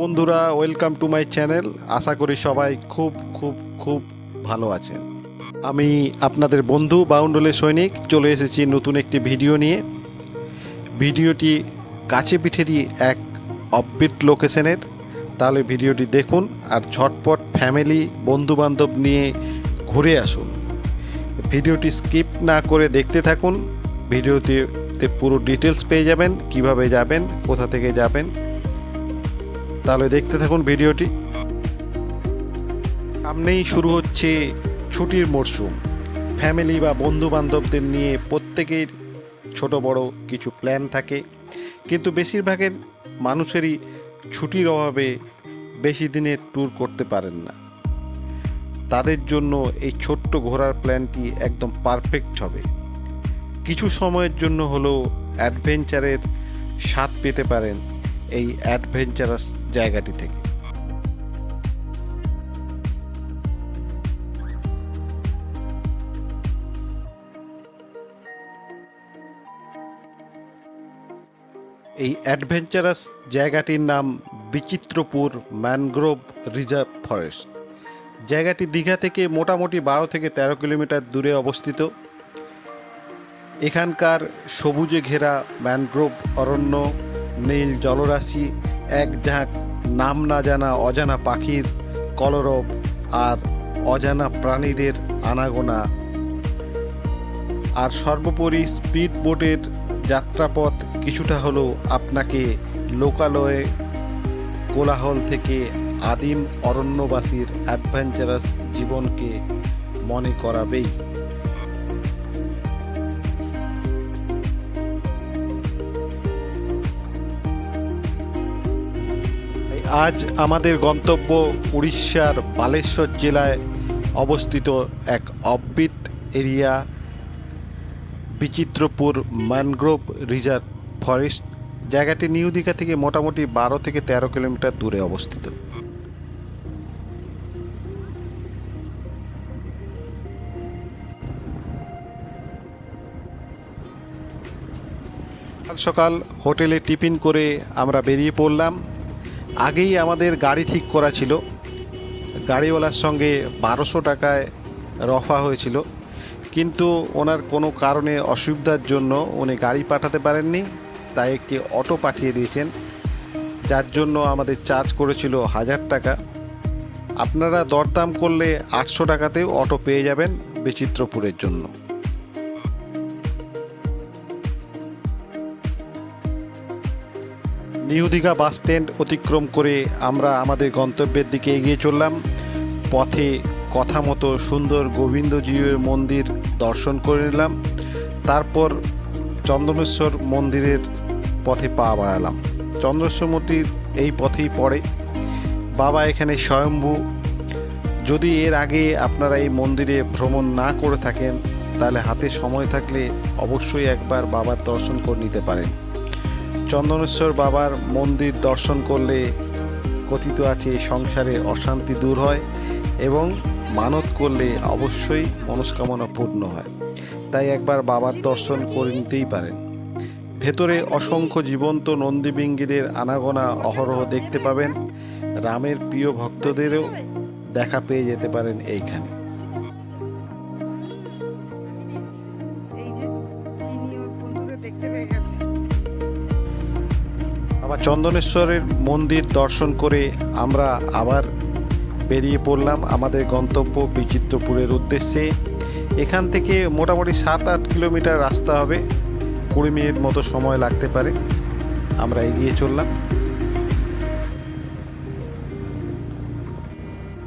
বন্ধুরা welcome to my channel আশা করি সবাই খুব খুব খুব ভালো আছেন। আমি আপনাদের বন্ধু, বাউন্ডলে সৈনিক, চলে এসেছি নতুন একটি ভিডিও নিয়ে। ভিডিওটি কাছে পিঠেরই এক অফবিট লোকেশনের তাহলে ভিডিওটি দেখুন আর ঝটপট ফ্যামিলি বন্ধু বান্ধব নিয়ে ঘুরে আসুন। ভিডিওটি স্কিপ না করে দেখতে থাকুন। ভিডিওটিতে পুরো ডিটেলস পেয়ে যাবেন, কীভাবে যাবেন, কোথা থেকে যাবেন তাহলে দেখতে থাকুন ভিডিওটি। সামনেই শুরু হচ্ছে ছুটির মরশুম ফ্যামিলি বা বন্ধু বান্ধবদের নিয়ে প্রত্যেকের ছোট বড় কিছু প্ল্যান থাকে। কিন্তু বেশিরভাগের মানুষেরই ছুটির অভাবে বেশি দিনের ট্যুর করতে পারেন না। তাদের জন্য এই ছোট্ট ঘোরার প্ল্যানটি একদম পারফেক্ট হবে। কিছু সময়ের জন্য হলেও অ্যাডভেঞ্চারের স্বাদ পেতে পারেন এই অ্যাডভেঞ্চারাস জায়গাটি থেকে। এই অ্যাডভেঞ্চারাস জায়গাটির নাম বিচিত্রপুর ম্যানগ্রোভ রিজার্ভ ফরেস্ট। জায়গাটি দীঘা থেকে মোটামুটি বারো থেকে তেরো কিলোমিটার দূরে অবস্থিত। এখানকার সবুজে ঘেরা ম্যানগ্রোভ অরণ্য নীল জলরাশি, এক ঝাঁক নাম না জানা অজানা পাখির কলরব আর অজানা প্রাণীদের আনাগোনা। আর সর্বোপরি স্পিড বোটের যাত্রাপথ কিছুটা হলেও আপনাকে লোকালয়ে কোলাহল থেকে আদিম অরণ্যবাসীর অ্যাডভেঞ্চারাস জীবনকে মনে করাবেই। আজ আমাদের গন্তব্য উড়িষ্যার বালেশ্বর জেলায় অবস্থিত এক offbeat area Bichitrapur mangrove reserve forest জায়গাটি নিউ দীঘা থেকে মোটামুটি বারো থেকে তেরো কিলোমিটার দূরে অবস্থিত। সকাল হোটেলে টিফিন করে আমরা বেরিয়ে পড়লাম। আগেই আমাদের গাড়ি ঠিক করা ছিল। গাড়িওয়ালার সঙ্গে বারোশো টাকায় রফা হয়েছিল। কিন্তু ওনার কোনো কারণে অসুবিধার জন্য উনি গাড়ি পাঠাতে পারেননি, তাই একটি অটো পাঠিয়ে দিয়েছেন, যার জন্য আমাদের চার্জ করেছিল হাজার টাকা। আপনারা দরদাম করলে আটশো টাকাতেও অটো পেয়ে যাবেন বিচিত্রপুরের জন্য। নিউ দীঘা বাস স্ট্যান্ড অতিক্রম করে আমরা আমাদের গন্তব্যের দিকে এগিয়ে চললাম। পথে কথা মতো সুন্দর গোবিন্দজিউর মন্দির দর্শন করে নিলাম। তারপর চন্দ্রমেশ্বর মন্দিরের পথে পা বাড়ালাম। চন্দ্রেশ্বর মন্দির এই পথেই পড়ে। বাবা এখানে স্বয়ম্ভু। যদি এর আগে আপনারা এই মন্দিরে ভ্রমণ না করে থাকেন, তাহলে হাতে সময় থাকলে অবশ্যই একবার বাবার দর্শন করে নিতে পারেন। চন্দনেশ্বর বাবার মন্দির দর্শন করলে কথিত আছে সংসারে অশান্তি দূর হয় এবং মানত করলে অবশ্যই মনস্কামনা পূর্ণ হয়। তাই একবার বাবার দর্শন করে নিতেই পারেন। ভেতরে অসংখ্য জীবন্ত নন্দীবিঙ্গীদের আনাগোনা অহরহ দেখতে পাবেন। রামের প্রিয় ভক্তদেরও দেখা পেয়ে যেতে পারেন এইখানে। চন্দনেশ্বরের মন্দির দর্শন করে আমরা আবার বেরিয়ে পড়লাম আমাদের গন্তব্য বিচিত্রপুরের উদ্দেশ্যে। এখান থেকে মোটামুটি সাত আট কিলোমিটার রাস্তা হবে। কুড়ি মিনিট মতো সময় লাগতে পারে। আমরা এগিয়ে চললাম।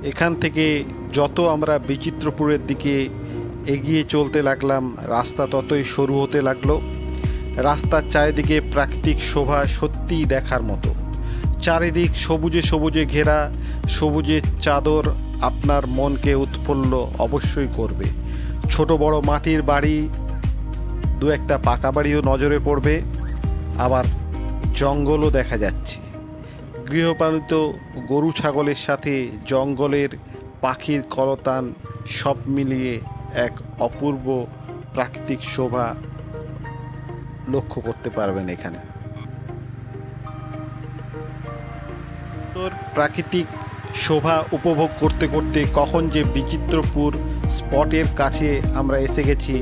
এখান থেকে যত আমরা বিচিত্রপুরের দিকে এগিয়ে চলতে লাগলাম, রাস্তা ততই সরু হতে লাগল। রাস্তার চারিদিকে প্রাকৃতিক শোভা সত্যিই দেখার মতো। চারিদিক সবুজে সবুজে ঘেরা সবুজের চাদর আপনার মনকে উৎফুল্ল অবশ্যই করবে। ছোট বড় মাটির বাড়ি, দু একটা পাকা বাড়িও নজরে পড়বে, আবার জঙ্গলও দেখা যাচ্ছে। গৃহপালিত গরু ছাগলের সাথে জঙ্গলের পাখির কলতান সব মিলিয়ে এক অপূর্ব প্রাকৃতিক শোভা লক্ষ্য করতে পারবেন এখানে। প্রাকৃতিক শোভা উপভোগ করতে করতে কখন যে বিচিত্রপুর স্পটের কাছে আমরা এসে গেছি,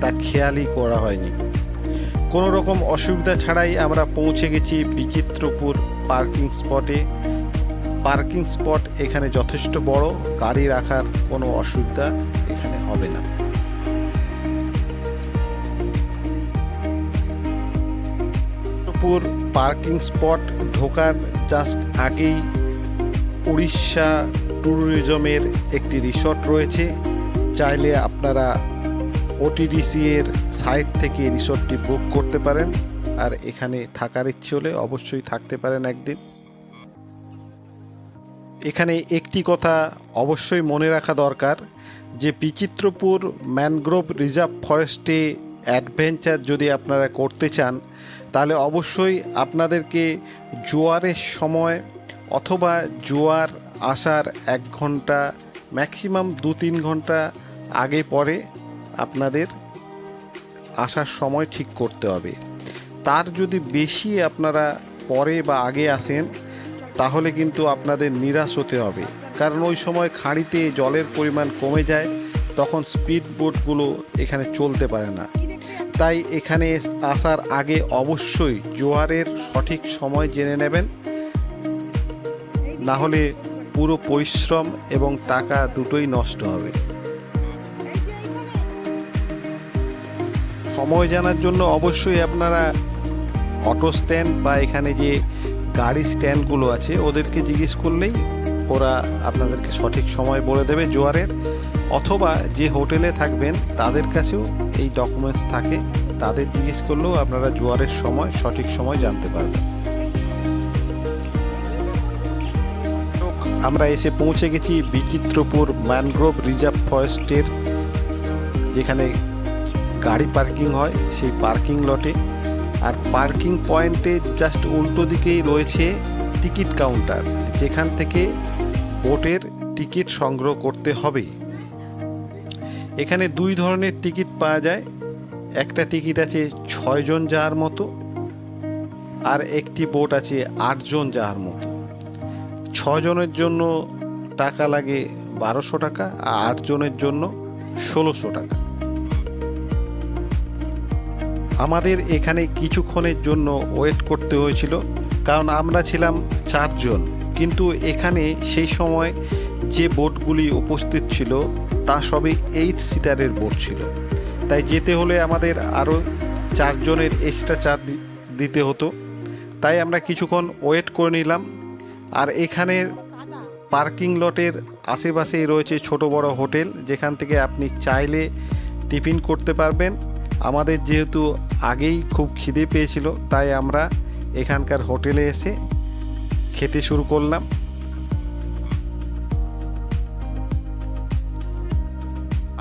তা খেয়ালই করা হয়নি। কোনো রকম অসুবিধা ছাড়াই আমরা পৌঁছে গেছি বিচিত্রপুর পার্কিং স্পটে। পার্কিং স্পট এখানে যথেষ্ট বড়, গাড়ি রাখার কোনো অসুবিধা এখানে হবে না। বিচিত্রপুর পার্কিং স্পট ঢোকার জাস্ট আগেই উড়িষ্যা ট্যুরিজমের একটি রিসর্ট রয়েছে। চাইলে আপনারা ওটিডিসি এর সাইট থেকে রিসর্টটি বুক করতে পারেন। আর এখানে থাকার ইচ্ছে হলে অবশ্যই থাকতে পারেন একদিন। এখানে একটি কথা অবশ্যই মনে রাখা দরকার, যে বিচিত্রপুর ম্যানগ্রোভ রিজার্ভ ফরেস্টে অ্যাডভেঞ্চার যদি আপনারা করতে চান তাহলে অবশ্যই আপনাদেরকে জোয়ারের সময় অথবা জোয়ার আসার এক ঘণ্টা ম্যাক্সিমাম দু তিন ঘণ্টা আগে পরে আপনাদের আসার সময় ঠিক করতে হবে। তার যদি বেশি আপনারা পরে বা আগে আসেন, তাহলে কিন্তু আপনাদের নিরাশ হতে হবে। কারণ ওই সময় খাঁড়িতে জলের পরিমাণ কমে যায়, তখন স্পিড বোটগুলো এখানে চলতে পারে না। তাই এখানে আসার আগে অবশ্যই জোয়ারের সঠিক সময় জেনে নেবেন। না হলে পুরো পরিশ্রম এবং টাকা দুটোই নষ্ট হবে। সময় জানার জন্য অবশ্যই আপনারা অটো স্ট্যান্ড বা এখানে যে গাড়ি স্ট্যান্ডগুলো আছে, ওদেরকে জিজ্ঞেস করলেই ওরা আপনাদেরকে সঠিক সময় বলে দেবে জোয়ারের। অথবা যে হোটেলে থাকবেন, তাদের কাছেও এই ডকুমেন্টস থাকে। তাদের জিজ্ঞেস করলেও আপনারা জোয়ারের সময়, সঠিক সময় জানতে পারবেন। আমরা এসে পৌঁছে গেছি বিচিত্রপুর ম্যানগ্রোভ রিজার্ভ ফরেস্টের, যেখানে গাড়ি পার্কিং হয় সেই পার্কিং লটে। আর পার্কিং পয়েন্টে জাস্ট উল্টো দিকেই রয়েছে টিকিট কাউন্টার, যেখান থেকে বোটের টিকিট সংগ্রহ করতে হবে। এখানে দুই ধরনের টিকিট পাওয়া যায়। একটা টিকিট আছে ছয়জন যাওয়ার মতো আর একটি বোট আছে আটজন যাওয়ার মতো। ছজনের জন্য টাকা লাগে বারোশো টাকা, আর আটজনের জন্য ষোলোশো টাকা। আমাদের এখানে কিছুক্ষণের জন্য ওয়েট করতে হয়েছিল, কারণ আমরা ছিলাম চারজন। কিন্তু এখানে সেই সময় যে বোটগুলি উপস্থিত ছিল তা সবই এইট সিটারের বোট ছিল। তাই যেতে হলে আমাদের আরও চারজনের এক্সট্রা চার্জ দিতে হতো। তাই আমরা কিছুক্ষণ ওয়েট করে নিলাম। আর এখানে পার্কিং লটের আশেপাশেই রয়েছে ছোট বড় হোটেল। যেখান থেকে আপনি চাইলে টিফিন করতে পারবেন। আমাদের যেহেতু আগেই খুব খিদে পেয়েছিল, তাই আমরা এখানকার হোটেলে এসে খেতে শুরু করলাম।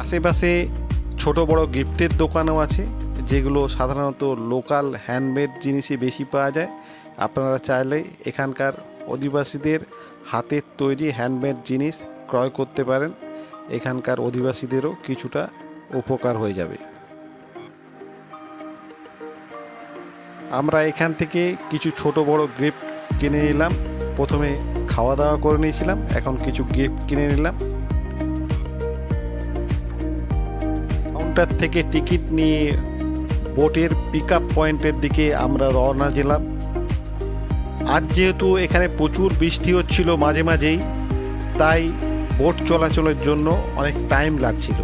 আশেপাশে ছোট বড় গিফটের দোকানও আছে, যেগুলো সাধারণত লোকাল হ্যান্ডমেড জিনিসই বেশি পাওয়া যায়। আপনারা চাইলে এখানকার অধিবাসীদের হাতের তৈরি হ্যান্ডমেড জিনিস ক্রয় করতে পারেন। এখানকার অধিবাসীদেরও কিছুটা উপকার হয়ে যাবে। আমরা এখান থেকে কিছু ছোট বড় গিফট কিনে নিলাম। প্রথমে খাওয়া দাওয়া করে নিয়েছিলাম, এখন কিছু গিফট কিনে নিলাম। কাউন্টার থেকে টিকিট নিয়ে বোটের পিক আপ পয়েন্টের দিকে আমরা রওনা দিলাম। আজ যেহেতু এখানে প্রচুর বৃষ্টি হচ্ছিল মাঝে মাঝেই, তাই বোট চলাচলের জন্য অনেক টাইম লাগছিল।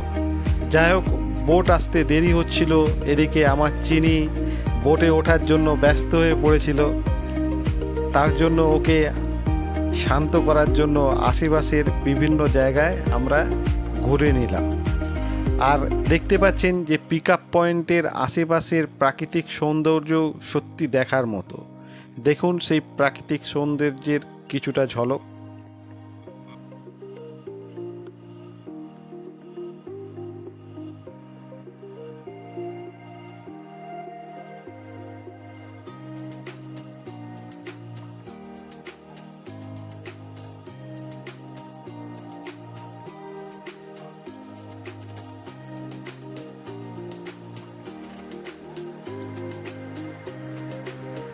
যাই হোক, বোট আসতে দেরি হচ্ছিল, এদিকে আমার চিনি বোটে ওঠার জন্য ব্যস্ত হয়ে পড়েছিল। তার জন্য ওকে শান্ত করার জন্য আশেপাশের বিভিন্ন জায়গায় আমরা ঘুরে নিলাম। আর দেখতে পাচ্ছেন যে পিক আপ পয়েন্টের আশেপাশের প্রাকৃতিক সৌন্দর্য সত্যি দেখার মতো। দেখুন সেই প্রাকৃতিক সৌন্দর্যের কিছুটা ঝলক।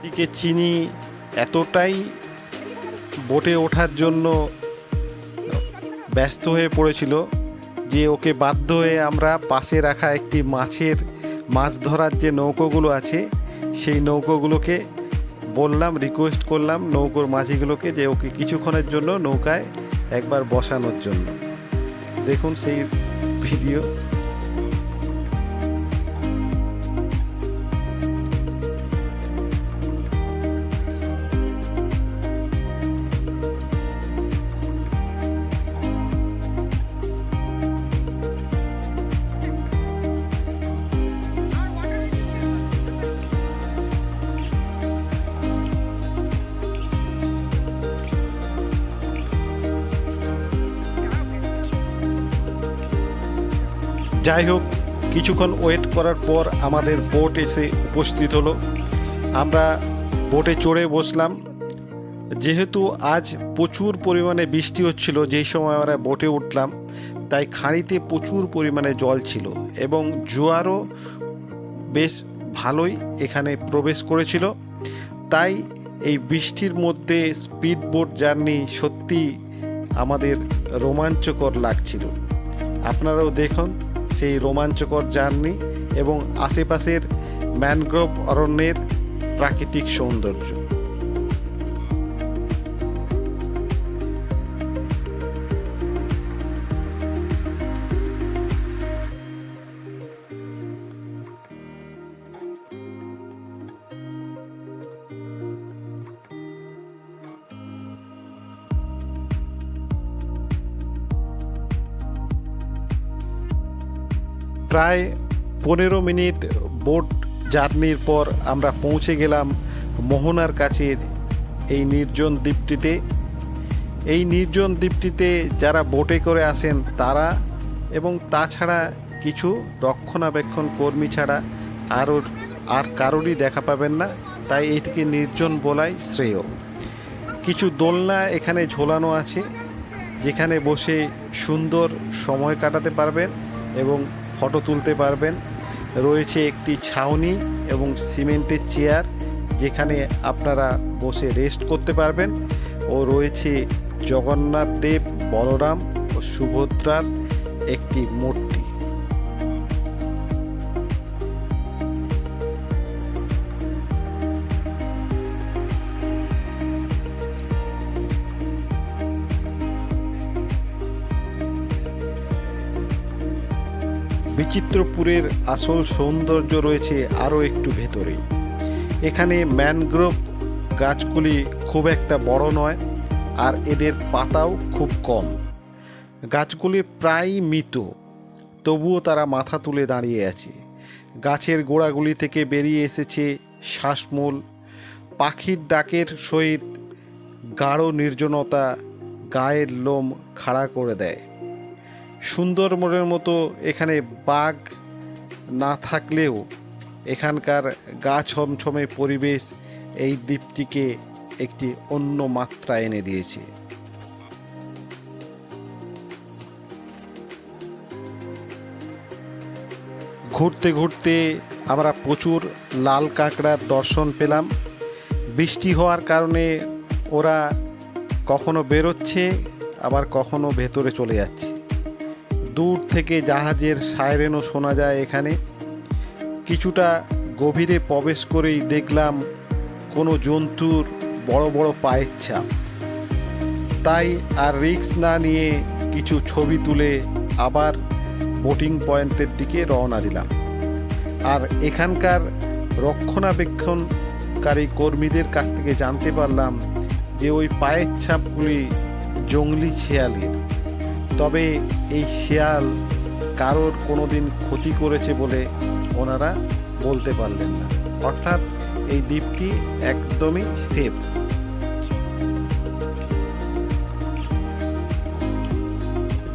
দিকে চিনি এতটাই বোটে ওঠার জন্য ব্যস্ত হয়ে পড়েছিল যে ওকে বাধ্য হয়ে আমরা পাশে রাখা একটি মাছের, মাছ ধরার যে নৌকোগুলো আছে, সেই নৌকোগুলোকে বললাম রিকোয়েস্ট করলাম নৌকোর মাঝিগুলোকে যে ওকে কিছুক্ষণের জন্য নৌকায় একবার বসানোর জন্য। দেখুন সেই ভিডিও যাই হোক, কিছুক্ষণ ওয়েট করার পর আমাদের বোট এসে উপস্থিত হলো। আমরা বোটে চড়ে বসলাম। যেহেতু আজ প্রচুর পরিমাণে বৃষ্টি হচ্ছিল, যেই সময় আমরা বোটে উঠলাম, তাই খাঁড়িতে প্রচুর পরিমাণে জল ছিল এবং জোয়ারও বেশ ভালোই এখানে প্রবেশ করেছিল। তাই এই বৃষ্টির মধ্যে স্পিড বোট জার্নি সত্যি আমাদের রোমাঞ্চকর লাগছিল। আপনারাও দেখুন সেই রোমাঞ্চকর জার্নি এবং আশেপাশের ম্যানগ্রোভ অরণ্যের প্রাকৃতিক সৌন্দর্য। প্রায় পনেরো মিনিট বোট জার্নির পর আমরা পৌঁছে গেলাম মোহনার কাছের এই নির্জন দ্বীপটিতে। এই নির্জন দ্বীপটিতে যারা বোটে করে আসেন তারা এবং তাছাড়া কিছু রক্ষণাবেক্ষণ কর্মী ছাড়া আরও আর কারোরই দেখা পাবেন না, তাই এটিকে নির্জন বলাই শ্রেয়। কিছু দোলনা এখানে ঝোলানো আছে, যেখানে বসে সুন্দর সময় কাটাতে পারবেন এবং ফটো তুলতে পারবেন। রয়েছে একটি ছাউনি এবং সিমেন্টের চেয়ার যেখানে আপনারা বসে রেস্ট করতে পারবেন। ও রয়েছে জগন্নাথ দেব, বলরাম ও সুভদ্রার একটি মূর্তি। বিচিত্রপুরের আসল সৌন্দর্য রয়েছে আরও একটু ভেতরে। এখানে ম্যানগ্রোভ গাছগুলি খুব একটা বড় নয়, আর এদের পাতাও খুব কম। গাছগুলি প্রায় মৃত, তবুও তারা মাথা তুলে দাঁড়িয়ে আছে। গাছের গোড়াগুলি থেকে বেরিয়ে এসেছে শ্বাসমূল, পাখির ডাকের সহিত গাঢ় নির্জনতা গায়ের লোম খাড়া করে দেয়। সুন্দরবনের মতো এখানে বাঘ না থাকলেও এখানকার গা ছমছমে পরিবেশ এই দ্বীপটিকে একটি অন্য মাত্রা এনে দিয়েছে। ঘুরতে ঘুরতে আমরা প্রচুর লাল কাঁকড়ার দর্শন পেলাম। বৃষ্টি হওয়ার কারণে ওরা কখনো বেরোচ্ছে, আবার কখনো ভেতরে চলে যাচ্ছে। দূর থেকে জাহাজের সাইরেনও শোনা যায় এখানে। কিছুটা গভীরে প্রবেশ করেই দেখলাম কোনো জন্তুর বড় বড় পায়ের ছাপ। তাই আর রিক্স না নিয়ে কিছু ছবি তুলে আবার বোটিং পয়েন্টের দিকে রওনা দিলাম। আর এখানকার রক্ষণাবেক্ষণকারী কর্মীদের কাছ থেকে জানতে পারলাম যে ওই পায়ের ছাপগুলি জঙ্গলি শেয়ালের। তবে এই শেয়াল কারোর কোনো দিন ক্ষতি করেছে বলে ওনারা বলতে পারলেন না। অর্থাৎ এই দ্বীপটি একদমই সেফ।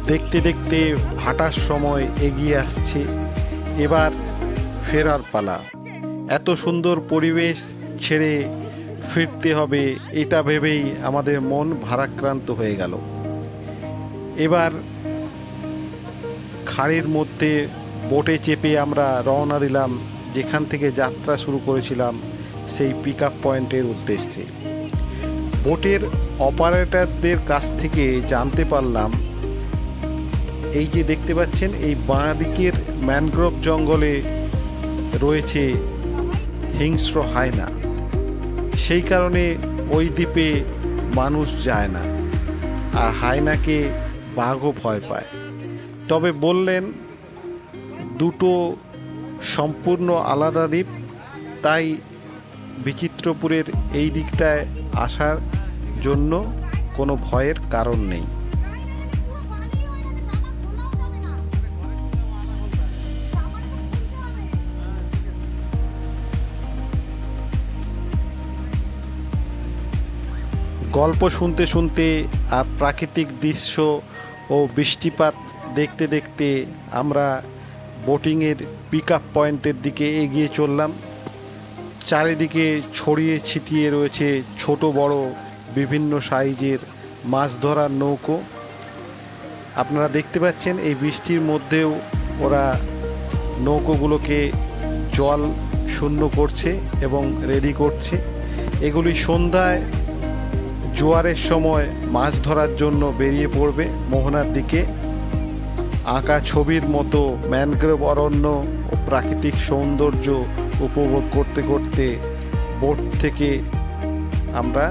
দেখতে দেখতে ভাটার সময় এগিয়ে আসছে। এবার ফেরার পালা। এত সুন্দর পরিবেশ ছেড়ে ফিরতে হবে, এটা ভেবেই আমাদের মন ভারাক্রান্ত হয়ে গেল। এবার খাড়ির মধ্যে বোটে চেপে আমরা রওনা দিলাম, যেখান থেকে যাত্রা শুরু করেছিলাম সেই পিক আপ পয়েন্টের উদ্দেশ্যে। বোটের অপারেটরদের কাছ থেকে জানতে পারলাম, এই যে দেখতে পাচ্ছেন, এই বাঁ দিকের ম্যানগ্রোভ জঙ্গলে রয়েছে হিংস্র হায়না। সেই কারণে ওই দ্বীপে মানুষ যায় না। আর হায়নাকে বাঘও ভয় পায়। তবে বললেন, দুটো সম্পূর্ণ আলাদা দ্বীপ, তাই বিচিত্রপুরের এই দিকটায় আসার জন্য কোনো ভয়ের কারণ নেই। গল্প শুনতে শুনতে আর প্রাকৃতিক দৃশ্য ও বৃষ্টিপাত দেখতে দেখতে আমরা বোটিংয়ের পিক আপ পয়েন্টের দিকে এগিয়ে চললাম। চারিদিকে ছড়িয়ে ছিটিয়ে রয়েছে ছোট বড় বিভিন্ন সাইজের মাছ ধরার নৌকো। আপনারা দেখতে পাচ্ছেন এই বৃষ্টির মধ্যেও ওরা নৌকোগুলোকে জল শূন্য করছে এবং রেডি করছে। এগুলি সন্ধ্যায় জোয়ারের সময় মাছ ধরার জন্য বেরিয়ে পড়বে মোহনার দিকে। আঁকা ছবির মতো ম্যানগ্রোভ অরণ্য ও প্রাকৃতিক সৌন্দর্য উপভোগ করতে করতে বোট থেকে আমরা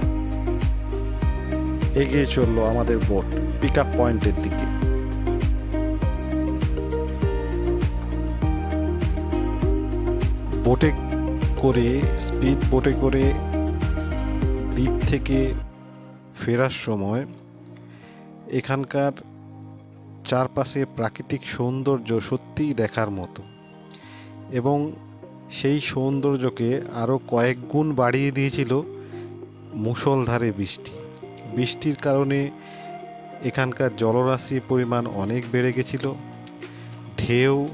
এগিয়ে চলল আমাদের বোট পিক আপ পয়েন্টের দিকে। বোটে করে স্পিড বোটে করে দ্বীপ থেকে ফেরার সময় এখানকার চারপাশে প্রাকৃতিক সৌন্দর্য সত্যিই দেখার মতো। এবং সেই সৌন্দর্যকে আরও কয়েক গুণ বাড়িয়ে দিয়েছিল মুষলধারে বৃষ্টি। বৃষ্টির কারণে এখানকার জলরাশির পরিমাণ অনেক বেড়ে গেছিল। ঢেউ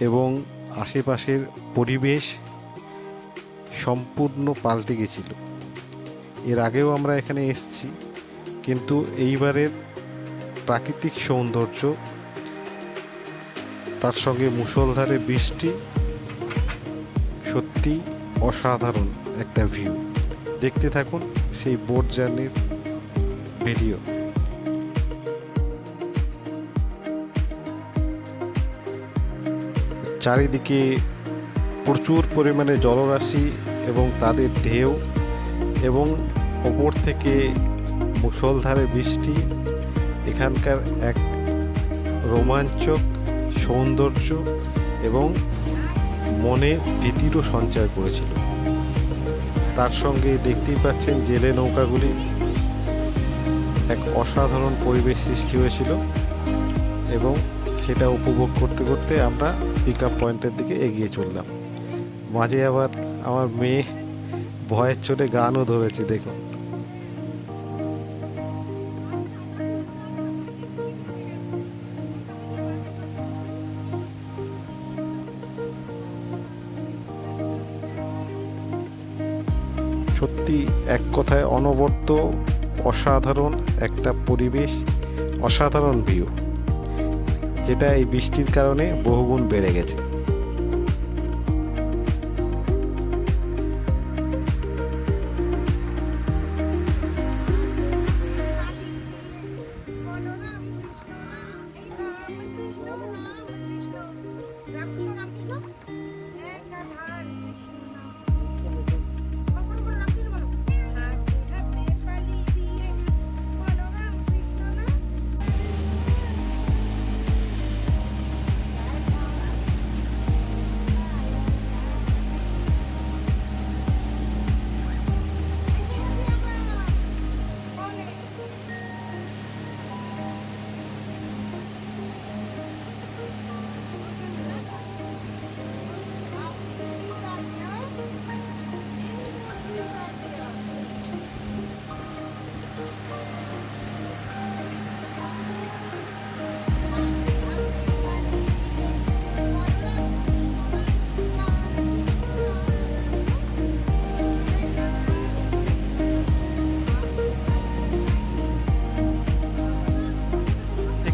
এবং আশেপাশের পরিবেশ সম্পূর্ণ পাল্টে গেছিল। এর আগেও আমরা এখানে এসেছি। কিন্তু এইবারের প্রাকৃতিক সৌন্দর্য, তার সঙ্গে মুষলধারে বৃষ্টি, সত্যি অসাধারণ একটা ভিউ দেখতে থাকুন সেই বোট জার্নির ভিডিও চারিদিকে প্রচুর পরিমাণে জলরাশি এবং তাদের ঢেউ এবং ওপর থেকে মুষলধারে বৃষ্টি, এখানকার এক রোমাঞ্চক সৌন্দর্য এবং মনে ভীতিরও সঞ্চার করেছিল। তার সঙ্গে দেখতেই পাচ্ছেন জেলে নৌকাগুলি এক অসাধারণ পরিবেশ সৃষ্টি হয়েছিল এবং সেটা উপভোগ করতে করতে আমরা পিক আপ পয়েন্টের দিকে এগিয়ে চললাম। মাঝে আবার আমার মেয়ে ভয়ের চোটে গানও ধরেছে, দেখুন। সত্যি এক কথায় অনবদ্য, অসাধারণ একটা পরিবেশ, অসাধারণ ভিউ যেটা এই বৃষ্টির কারণে বহুগুণ বেড়ে গেছে।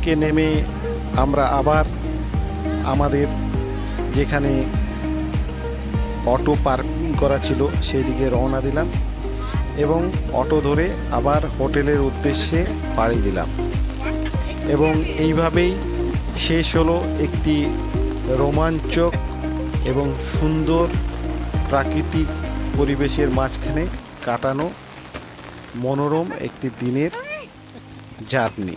থেকে নেমে আমরা আবার আমাদের যেখানে অটো পার্কিং করা ছিল সেই দিকে রওনা দিলাম এবং অটো ধরে আবার হোটেলের উদ্দেশ্যে পাড়ি দিলাম। এবং এইভাবেই শেষ হলো একটি রোমাঞ্চক এবং সুন্দর প্রাকৃতিক পরিবেশের মাঝখানে কাটানো মনোরম একটি দিনের জার্নি।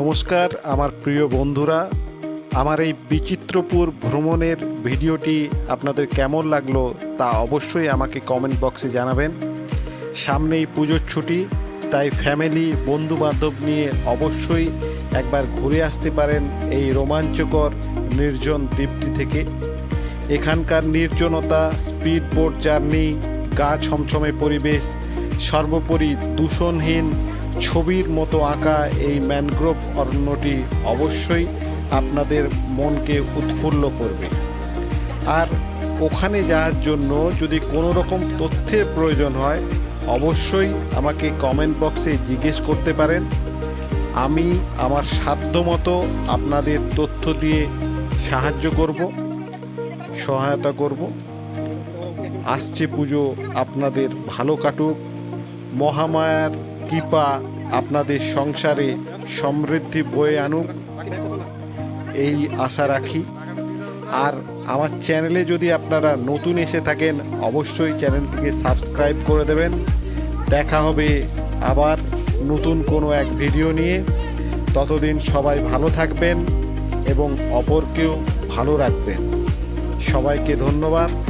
নমস্কার, আমার প্রিয় বন্ধুরা। আমার এই বিচিত্রপুর ভ্রমণের ভিডিওটি আপনাদের কেমন লাগল তা অবশ্যই আমাকে কমেন্ট বক্সে জানাবেন। সামনেই পুজোর ছুটি, তাই ফ্যামিলি বন্ধু বান্ধব নিয়ে অবশ্যই একবার ঘুরে আসতে পারেন এই রোমাঞ্চকর নির্জন দ্বীপটি থেকে। এখানকার নির্জনতা স্পিড বোট জার্নি গা ছমছমে পরিবেশ, সর্বোপরি দূষণহীন ছবির মতো আঁকা এই ম্যানগ্রোভ অরণ্যটি অবশ্যই আপনাদের মনকে উৎফুল্ল করবে। আর ওখানে যাওয়ার জন্য যদি কোনো রকম তথ্যের প্রয়োজন হয়, অবশ্যই আমাকে কমেন্ট বক্সে জিজ্ঞেস করতে পারেন। আমি আমার সাধ্যমতো আপনাদের তথ্য দিয়ে সাহায্য করব, সহায়তা করব। আসছে পুজো আপনাদের ভালো কাটুক। মহামায়ার কৃপা আপনাদের সংসারে সমৃদ্ধি বয়ে আনুক। এই আশা রাখি। আর আমার চ্যানেলে যদি আপনারা নতুন এসে থাকেন, অবশ্যই চ্যানেলটিকে সাবস্ক্রাইব করে দেবেন। দেখা হবে আবার নতুন কোনো এক ভিডিও নিয়ে। ততদিন সবাই ভালো থাকবেন এবং অপরকেও ভালো রাখবেন। সবাইকে ধন্যবাদ।